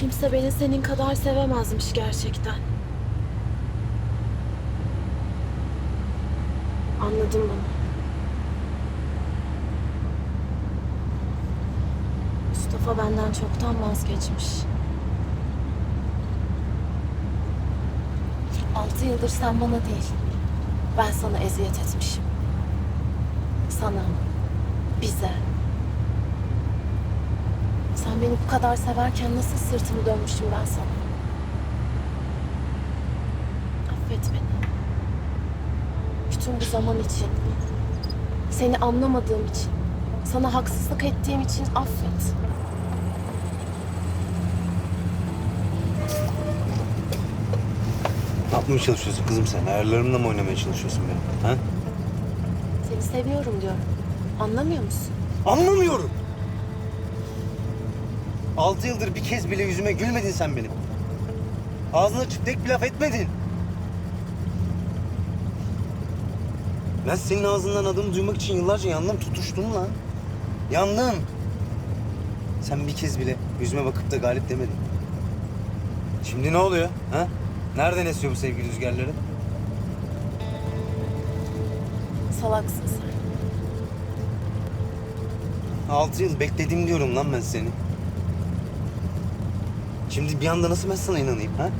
Kimse beni senin kadar sevemezmiş gerçekten. Anladım bunu. Mustafa benden çoktan vazgeçmiş. Altı yıldır sen bana değil, ben sana eziyet etmişim. Sana, bize. Sen beni bu kadar severken nasıl sırtımı dönmüştüm ben sana? Affet beni. Bütün bu zaman için, seni anlamadığım için, sana haksızlık ettiğim için affet. Ne yapmaya çalışıyorsun kızım sen? Ayarlarımla mı oynamaya çalışıyorsun benim? Ha? Seni seviyorum diyorum. Anlamıyor musun? Anlamıyorum. Altı yıldır bir kez bile yüzüme gülmedin sen benim. Ağzını açıp tek bir laf etmedin. Ben senin ağzından adımı duymak için yıllarca yandım, tutuştum lan. Yandım. Sen bir kez bile yüzüme bakıp da galip demedin. Şimdi ne oluyor? Ha? Nereden esiyor bu sevgi rüzgarları? Salaksın sen. Altı yıl bekledim diyorum lan ben seni. Şimdi bir anda nasıl ben sana inanayım ha?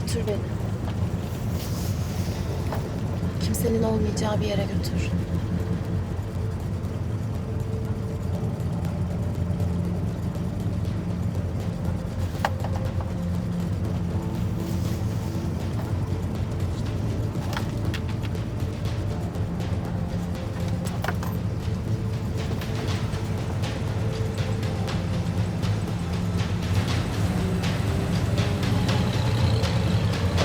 Götür beni. Kimsenin olmayacağı bir yere götür.